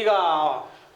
ఇక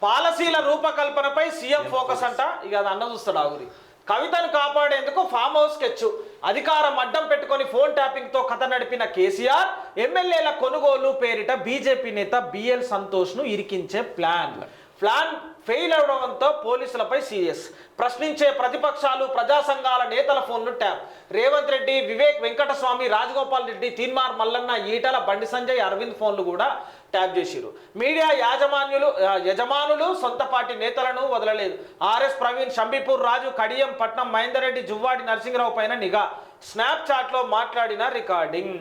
పాలసీల రూపకల్పనపై CM focus అంట. ఇక అది అన్న చూస్తాడు ఆగురి. కవితను కాపాడేందుకు ఫామ్ హౌస్ స్కెచ్ అధికారం అడ్డం పెట్టుకొని ఫోన్ ట్యాపింగ్తో కథ నడిపిన కేసీఆర్ ఎమ్మెల్యేల కొనుగోలు పేరిట బీజేపీ నేత బిఎల్ సంతోష్ను ఇరికించే ప్లాన్. ప్లాన్ ఫెయిల్ అవడంతో పోలీసులపై సీరియస్. ప్రశ్నించే ప్రతిపక్షాలు ప్రజా సంఘాల నేతల ఫోన్లు ట్యాప్. రేవంత్ రెడ్డి వివేక్ వెంకటస్వామి రాజగోపాల్ రెడ్డి తీన్మార్ మల్లన్న ఈటల బండి సంజయ్ అరవింద్ ఫోన్లు కూడా ట్యాప్ చేసిరు మీడియా యాజమాన్యులు యజమానులు సొంత పార్టీ నేతలను వదలలేదు. ఆర్ఎస్ ప్రవీణ్ షంబీపూర్ రాజు కడియం పట్నం మహేందర్ రెడ్డి జువ్వాడి నరసింహరావు పైన నిఘా. స్నాప్చాట్లో మాట్లాడిన రికార్డింగ్.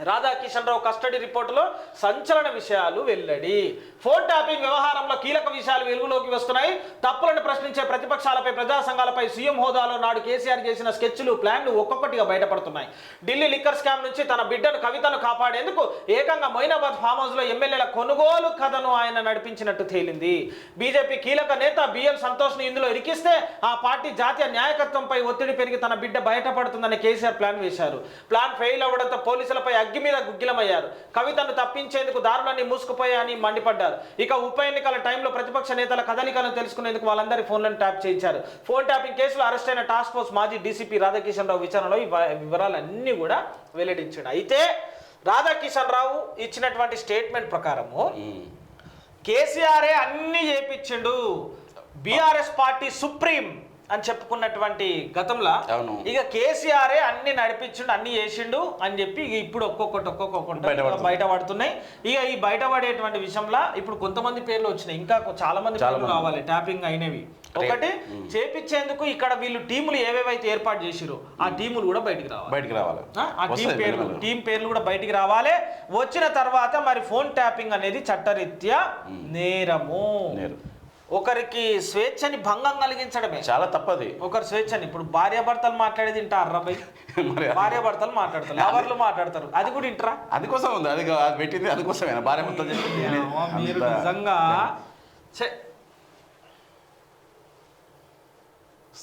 రాధాకిషన్ రావు కస్టడీ రిపోర్టులో సంచలన విషయాలు వెల్లడి. ఫోన్ ట్యాపింగ్ వ్యవహారంలో కీలక విషయాలు వెలుగులోకి వస్తున్నాయి. తప్పులను ప్రశ్నించే ప్రతిపక్షాలపై ప్రజా సంఘాలపై సీఎం హోదాలో నాడు కేసీఆర్ చేసిన స్కెచ్లు ప్లాన్లు ఒక్కొక్కటిగా బయటపడుతున్నాయి. ఢిల్లీ లిక్కర్ స్కామ్ నుంచి తన బిడ్డను కవితను కాపాడేందుకు ఏకంగా మొయినాబాద్ ఫామ్ హౌస్లో ఎమ్మెల్యేల కొనుగోలు కథను ఆయన నడిపించినట్టు తేలింది. బీజేపీ కీలక నేత బిఎల్ సంతోష్ని ఇందులో ఇరికిస్తే ఆ పార్టీ జాతీయ న్యాయకత్వంపై ఒత్తిడి పెరిగి తన బిడ్డ బయటపడుతుందని కేసీఆర్ ప్లాన్ వేశారు. ప్లాన్ ఫెయిల్ అవ్వడంతో పోలీసులపై అగ్గి మీద గుగ్గిలమయ్యారు. కవితను తప్పించేందుకు దారులన్నీ మూసుకుపోయాయని మండిపడ్డారు. ఇక ఉప ఎన్నికల టైంలో ప్రతిపక్ష నేతల కదలికలను తెలుసుకునేందుకు వాళ్ళందరి ఫోన్లను ట్యాప్ చేయించారు. ఫోన్ ట్యాపింగ్ కేసులో అరెస్ట్ అయిన టాస్క్ ఫోర్స్ మాజీ డీసీపీ రాధాకిషన్ రావు విచారణలో ఈ వివరాలన్నీ కూడా వెల్లడించాడు. అయితే రాధాకిషన్ రావు ఇచ్చినటువంటి స్టేట్మెంట్ ప్రకారము కేసీఆరే అన్ని చేపించిండు. BRS party supreme. అని చెప్పుకున్నటువంటి గతంలో. ఇక కేసీఆరే అన్ని నడిపించిండు అన్ని చేసిండు అని చెప్పి ఇప్పుడు ఒక్కొక్కటి ఒక్కొక్కటి బయటపడుతుంది. బయటపడుతున్నాయి ఇక ఈ బయటపడేటువంటి విషయంలో ఇప్పుడు కొంతమంది పేర్లు వచ్చినాయి. ఇంకా చాలా మంది. పేర్లు. రావాలి ట్యాపింగ్ అయినవి. ఒకటి చేపించేందుకు ఇక్కడ వీళ్ళు టీములు ఏవేవైతే ఏర్పాటు చేసిరో ఆ టీములు కూడా బయటికి రావాలి. బయటికి రావాలి. ఆ, టీం పేర్లు. టీం పేర్లు కూడా బయటికి రావాలి. వచ్చిన తర్వాత మరి ఫోన్ ట్యాపింగ్ అనేది చట్టరీత్యా నేరము. నేరం. ఒకరికి స్వేచ్ఛని భంగం కలిగించడమే. చాలా తప్పది. ఒకరి స్వేచ్ఛని ఇప్పుడు భార్యాభర్తలు మాట్లాడేది వింటారు అబ్బాయి మరి భార్యాభర్తలు మాట్లాడతారు ఎవరు మాట్లాడతారు. అది కూడా వింటరా అందుకోసం ఉంది అది అది పెట్టింది అందుకోసమేనా? భార్య మొత్తం చెప్పింది మీరు నిజంగా